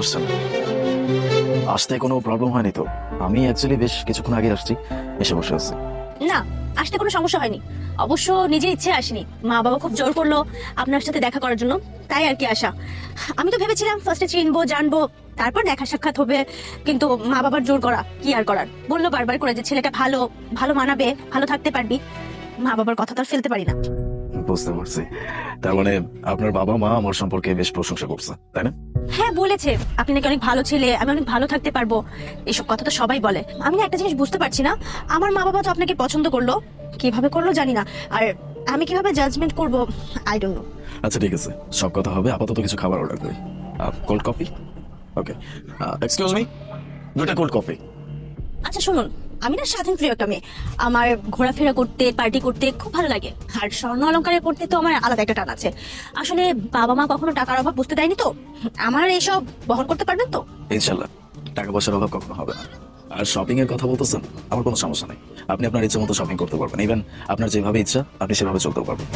আসছেন আসতে কোনো প্রবলেম হয়নি তো? আমি অ্যাকচুয়ালি বেশ কিছুক্ষণ আগে আসছি, এসে বসে আছি। না, আসতে কোনো সমস্যা হয়নি। অবশ্য ইচ্ছে আসেনি। মা বাবা খুব জোর করল আপনার সাথে দেখা করার জন্য, তাই আর কি আসা আমি তো ভেবেছিলাম ফার্স্টে চিনবো, জানব, তারপর দেখা সাক্ষাৎ হবে, কিন্তু মা বাবার জোর করা, কি আর করার? বলল বারবার করে যে ছেলেটা ভালো ভালো মানাবে, ভালো থাকতে পারবি। মা বাবার কথা তো আর ফেলতে পারি না। বুঝতে পারছি। তার মানে আপনার বাবা মা আমার সম্পর্কে বেশ প্রশংসা করছে তাই না? হ্যাঁ বলেছে। আপনি নাকি অনেক ভালো ছেলে আমি অনেক ভালো থাকতে পারব। এসব কথা তো সবাই বলে। আমি না একটা জিনিস বুঝতে পারছি না। আমার মা বাবা তো আপনাকে পছন্দ করল। কীভাবে করল জানি না। আর আমি কীভাবে জাজমেন্ট করব আই ডোন্ট নো আচ্ছা ঠিক আছে। সব কথা হবে। আপাতত কিছু খাবার অর্ডার করি cold coffee okay excuse me দুটা কোল্ড কফি আচ্ছা শুনুন। আমি না স্বাধীন প্রিয় একটা মেয়ে। আমার ঘোরাফেরা করতে পার্টি করতে খুব ভালো লাগে। আর স্বর্ণ অলঙ্কারে করতে তো আমার আলাদা একটা টান আছে। আসলে বাবা মা কখনো টাকার অভাব বুঝতে দেয়নি তো? আমার এইসব বহন করতে পারবেন তো? ইনশাল্লাহ। টাকা পয়সার অভাব কখনো হবে না। আর শপিং এর কথা বলতেছেন আমার কোনো সমস্যা নেই। আপনি আপনার ইচ্ছে মতো শপিং করতে পারবেন। ইভেন আপনার যেভাবে ইচ্ছা আপনি সেভাবে চলতে পারবেন।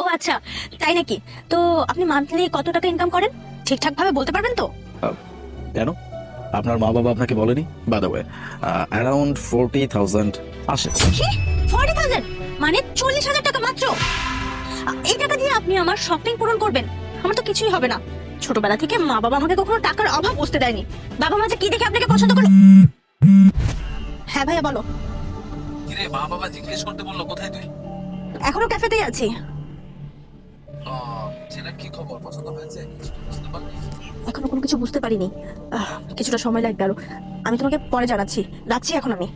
ও আচ্ছা তাই নাকি? তো আপনি মান্থলি কত টাকা ইনকাম করেন? ঠিকঠাক ভাবে বলতে পারবেন তো? কেন? আপনার মা বাবা আপনাকে বলেনি? By the way around forty thousand আসে। ফর্টি থাউজেন্ড মানে চল্লিশ হাজার টাকা মাত্র? এই টাকা দিয়ে আপনি আমার শপিং পূরণ করবেন। আমার তো কিছুই হবে না। ছোটবেলা থেকে মা বাবা আমাকে কখনো টাকার অভাব বুঝতে দেয়নি। বাবা মা যে কি দেখে আপনাকে পছন্দ করল? হ্যাঁ ভাইয়া বলো। কিরে মা বাবা জিজ্ঞেস করতে বলল কোথায় তুই? এখনও ক্যাফেতেই আছি। ও, ছেলের কি খবর? পছন্দ হয়েছে? বুঝতে পারলি? এখনও কোনো কিছু বুঝতে পারিনি। কিছুটা সময় লাগবে আরও। আমি তোমাকে পরে জানাচ্ছি। রাখছি এখন আমি।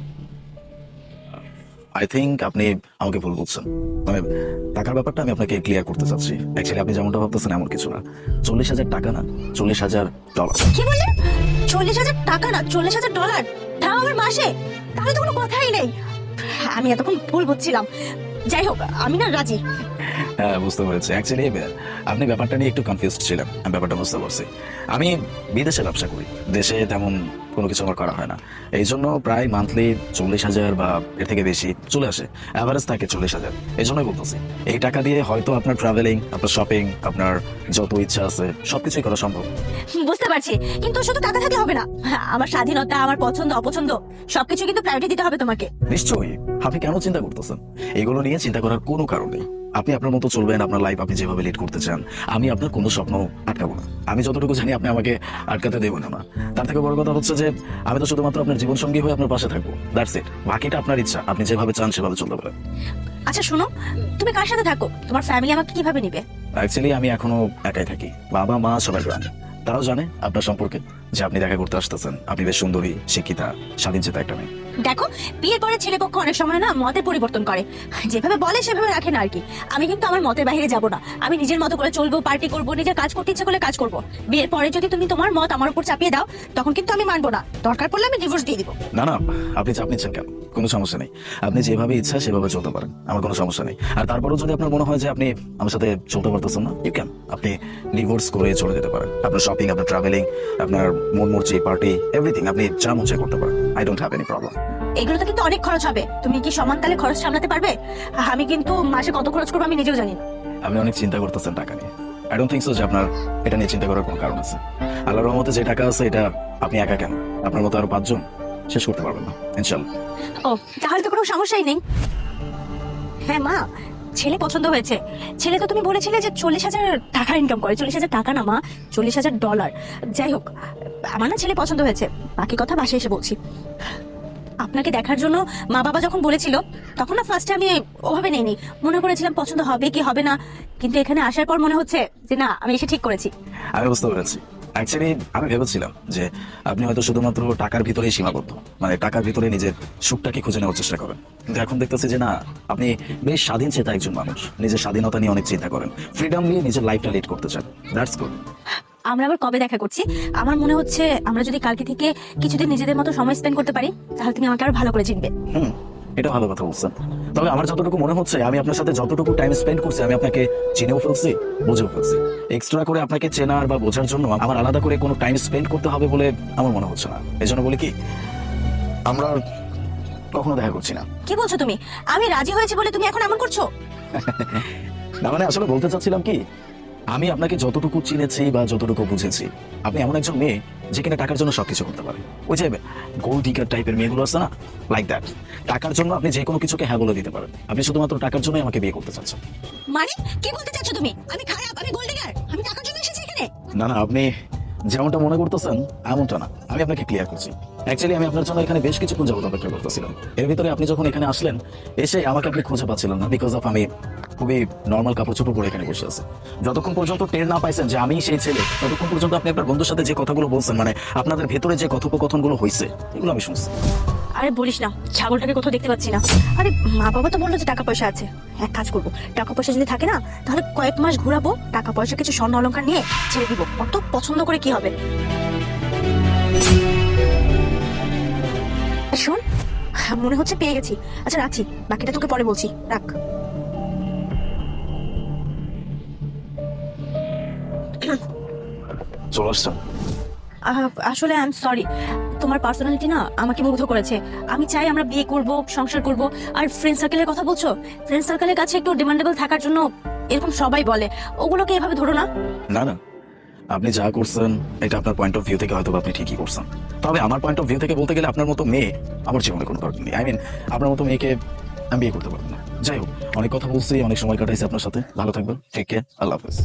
আই থিঙ্ক আপনি আমাকে ভুল বলছেন মানে টাকার ব্যাপারটা আমি আপনাকে ক্লিয়ার করতে চাচ্ছি। অ্যাকচুয়ালি আপনি যেমনটা ভাবতেছেন এমন কিছু না। চল্লিশ হাজার টাকা না চল্লিশ হাজার ডলার কি বললেন চল্লিশ হাজার টাকা না চল্লিশ হাজার ডলার তাও আমার মাসে? তাহলে তো কোনো কথাই নেই। আমি এতক্ষণ ভুল বুঝছিলাম। যাই হোক আমি না রাজি। হ্যাঁ বুঝতে পেরেছি। অ্যাকচুয়ালি আপনি ব্যাপারটা নিয়ে একটু কনফিউজ ছিলেন আমি ব্যাপারটা বুঝতে পারছি। আমি বিদেশে ব্যবসা করি। দেশে তেমন কোনো কিছু আমার করা হয় না। এই জন্য প্রায় মান্থলি চল্লিশ হাজার বা এর থেকে বেশি চলে আসে। অ্যাভারেজ থাকে চল্লিশ হাজার। এই জন্যই বলতেছি। এই টাকা দিয়ে হয়তো আপনার ট্রাভেলিং আপনার শপিং আপনার যত ইচ্ছা আছে সবকিছুই করা সম্ভব। বুঝতে পারছি। কিন্তু শুধু টাকা থাকলে হবে না। আমার স্বাধীনতা আমার পছন্দ অপছন্দ সবকিছু কিন্তু প্রায়োরিটি দিতে হবে তোমাকে। নিশ্চয়ই। আপনি কেন চিন্তা করতেছেন? এগুলো নিয়ে চিন্তা করার কোনো কারণ নেই। আপনি আপনার মতো চলবেন আপনার লাইফ আপনি যেভাবে লিড করতে চান আমি আপনার কোনো স্বপ্ন আটকাবো না। আমি যতটুকু জানি আপনি আমাকে আটকাতে দেবেন না। তার থেকে বড় কথা হচ্ছে যে আমি তো শুধুমাত্র আপনার জীবন সঙ্গী হয়ে আপনার পাশে থাকব। দ্যাটস ইট বাকিটা আপনার ইচ্ছা। আপনি যেভাবে চান সেভাবে চলতে পারেন। আচ্ছা শোনো তুমি কার সাথে থাকো? তোমার ফ্যামিলি আমাকে কীভাবে নিবে? অ্যাকচুয়ালি আমি এখনও একাই থাকি। বাবা মা সবাই জানে। তারাও জানে আপনার সম্পর্কে যে আপনি দেখা করতে আসতেছেন। আপনি বেশ সুন্দরী শিক্ষিতা স্বাধীন চেতা একটা মেয়ে। দেখো, বিয়ের পরে ছেলে পক্ষ অনেক সময় না মতের পরিবর্তন করে। যেভাবে বলে, সেভাবে রাখে না আর কি। আমি কিন্তু আমার মতের বাইরে যাব না। আমি নিজের মতো করে চলবো পার্টি করব, নিজের কাজ করতে ইচ্ছে করলে কাজ করব। বিয়ের পরে যদি তুমি তোমার মত আমার উপর চাপিয়ে দাও, তখন কিন্তু আমি মানবো না। দরকার পড়লে আমি ডিভোর্স দিয়ে দিব। না না, আপনি চাপ নিচ্ছেন কেন? কোনো সমস্যা নেই। আপনি যেভাবে ইচ্ছা, সেভাবে চলতে পারেন। আমার কোনো সমস্যা নেই। আর তারপরেও যদি আপনার মনে হয় যে আপনি আমার সাথে চলতে পারতেছেন না ইউ ক্যান আপনি ডিভোর্স করে চলে যেতে পারেন। আপনার শপিং আপনার ট্রাভেলিং আপনার মন মর্জি পার্টি এভরিথিং আপনি যা মন করতে পারেন। I don't have any problem এগুলো তো কিন্তু অনেক খরচ হবে। তুমি কি সমান তালে খরচ সামলাতে পারবে? আমি কিন্তু মাসে কত খরচ করব আমি নিজেও জানি না। আপনি অনেক চিন্তা করতেছেন টাকা নিয়ে। আই ডোন্ট থিঙ্ক সো যে আপনার এটা নিয়ে চিন্তা করার কোনো কারণ আছে। আল্লাহর রহমতে যে টাকা আছে এটা আপনি একা কেন? আপনার মতো আরও পাঁচজন শেষ করতে পারবেন না ইনশাল্লাহ ও তাহলে তো কোনো সমস্যাই নেই। হ্যাঁ মা ছেলে পছন্দ হয়েছে। ছেলে তো তুমি বলেছিলে যে চল্লিশ হাজার টাকা ইনকাম করে। চল্লিশ হাজার টাকা না মা চল্লিশ হাজার ডলার যাই হোক আমার না ছেলে পছন্দ হয়েছে। বাকি কথা বাসায় এসে বলছি। আপনাকে দেখার জন্য মা বাবা যখন বলেছিল, তখন না ফার্স্টে আমি ওভাবে নেইনি। মনে করেছিলাম পছন্দ হবে কি হবে না, কিন্তু এখানে আসার পর মনে হচ্ছে যে না, আমি এসে ঠিক করেছি। আমি বুঝতে পেরেছি। অ্যাকচুয়ালি আমি ভেবেছিলাম যে আপনি হয়তো শুধুমাত্র টাকার ভিতরেই সীমাবদ্ধ। মানে টাকার ভিতরে নিজের সুখটাকে খুঁজে নেওয়ার চেষ্টা করেন। কিন্তু এখন দেখতেছি যে না, আপনি বেশ স্বাধীন চেতা একজন মানুষ। নিজের স্বাধীনতা নিয়ে অনেক চিন্তা করেন। ফ্রিডম নিয়ে নিজের লাইফটা লিড করতে চান। দ্যাটস গুড আমরা আবার কবে দেখা করছি? আমার মনে হচ্ছে আমরা যদি কালকে থেকে কিছুদিন নিজেদের মতো সময় স্পেন্ড করতে পারি তাহলে তুমি আমাকে আরও ভালো করে চিনবে। হুম এটা ভালো কথা বলছেন। তবে আমার যতটুকু মনে হচ্ছে আমি আপনার সাথে যতটুকু টাইম স্পেন্ড করছি আমি আপনাকে চিনেও ফেলছি বুঝেও ফেলছি। এক্সট্রা করে আপনাকে চেনার বা বোঝার জন্য আমার আলাদা করে কোনো টাইম স্পেন্ড করতে হবে বলে আমার মনে হচ্ছে না। এই জন্য বলি কি আমরা কখনো দেখা করছি না। কি বলছো তুমি? আমি রাজি হয়েছি বলে তুমি এখন এমন করছ? না মানে আসলে বলতে চাচ্ছিলাম কি আমি আপনাকে যতটুকু চিনেছি বা যতটুকু বুঝেছি আপনি এমন একজন মেয়ে যে কিনা টাকার জন্য সবকিছু করতে পারে। ওই যে গোল্ড ডিগার টাইপের মেয়েগুলো আছে না? লাইক দ্যাট টাকার জন্য আপনি যে কোনো কিছুকে হ্যাঁ বলে দিতে পারেন। আপনি শুধুমাত্র টাকার জন্যই আমাকে বিয়ে করতে চাচ্ছেন। মানে? কি বলতে চাচ্ছ তুমি? আমি খারাপ আমি গোল্ডিগার আমি টাকার জন্য এসেছি এখানে! না না আপনি যেমনটা মনে করতেছেন, এমনটা না। আমি আপনাকে ক্লিয়ার করছি। অ্যাকচুয়ালি আমি আপনার জন্য এখানে বেশ কিছুক্ষণ যাবত অপেক্ষা করতেছিলাম। এর ভিতরে আপনি যখন এখানে আসলেন, এসে আমাকে আপনি খুঁজে পাচ্ছিলেন না বিকজ অফ আমি খুবই নর্মাল কাপড় চোপড় পরে এখানে বসে আছি। যতক্ষণ পর্যন্ত টের না পাইছেন যে আমি সেই ছেলে, ততক্ষণ পর্যন্ত আপনি আপনার বন্ধুর সাথে যে কথাগুলো বলছেন মানে আপনাদের ভেতরে যে কথোপকথনগুলো হয়েছে এগুলো আমি শুনছি। আরে বলিস না ছাগলটাকে কোথাও দেখতে পাচ্ছি না। আরে মা বাবা তো বলল যে টাকা পয়সা আছে। এক কাজ করব টাকা পয়সা যদি থাকে না তাহলে কয়েক মাস ঘোরাবো টাকা পয়সা কিছু স্বর্ণ অলংকার নিয়ে ছেড়ে দিব। অত পছন্দ করে কি হবে? শোন মনে হচ্ছে পেয়ে গেছি। আচ্ছা রাখছি। বাকিটা তোকে পরে বলছি। রাখ। চলে আসলে আই এম সরি তোমার পার্সোনালিটি না আমাকে মুগ্ধ করেছে। আমি চাই আমরা বিয়ে করব, সংসার করব। আর ফ্রেন্ড সার্কেলের কথা বলছো? ফ্রেন্ড সার্কেলের কাছে একটু ডিমান্ডেবল থাকার জন্য এরকম সবাই বলে। ওগুলোকে এভাবে ধরো না। না না। আপনি যা করছেন, এটা আপনার পয়েন্ট অফ ভিউ থেকে হয়তো আপনি ঠিকই করছেন। তবে আমার পয়েন্ট অফ ভিউ থেকে বলতে গেলে আপনার মতো মেয়ে আমার জীবনে কোনো দরকার নেই। আই মিন আপনার মতো মেয়েকে আমি বিয়ে করতে পারব না। যাই হোক, অনেক কথা বলছি, অনেক সময় কাটাইছি আপনার সাথে। ভালো থাকবেন। ঠিক আল্লাহ হাফেজ